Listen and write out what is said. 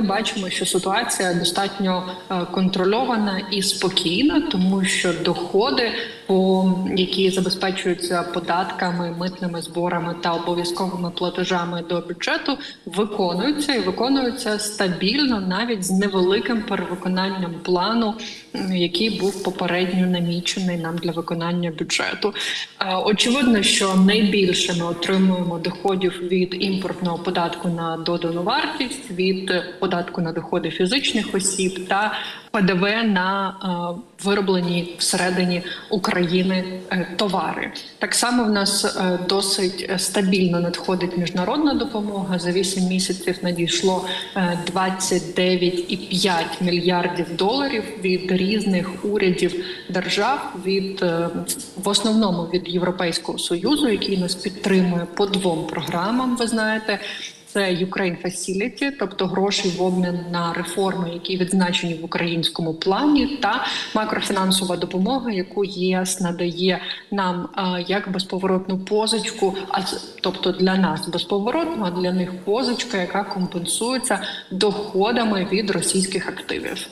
бачимо, що ситуація достатньо е, контрольована і спокійна, тому що доходи, по які забезпечуються податками, митними зборами та обов'язковими платежами до бюджету, виконуються і виконуються стабільно, навіть з невеликим перевиконанням плану, який був попередньо намічений нам для виконання бюджету. Е, Очевидно, що найбільше ми отримуємо доходів від імпортного податку на додану вартість, від податку на доходи фізичних осіб та ПДВ на е, вироблені всередині України е, товари. Так само в нас е, досить стабільно надходить міжнародна допомога. За 8 місяців надійшло е, 29,5 мільярдів доларів від різних урядів держав, від в основному від Європейського союзу, який нас підтримує по двом програмам. Ви знаєте. Це Ukraine Facility, тобто гроші в обмін на реформи, які відзначені в українському плані, та макрофінансова допомога, яку ЄС надає нам е, як безповоротну позичку, а тобто для нас безповоротну, а для них позичка, яка компенсується доходами від російських активів.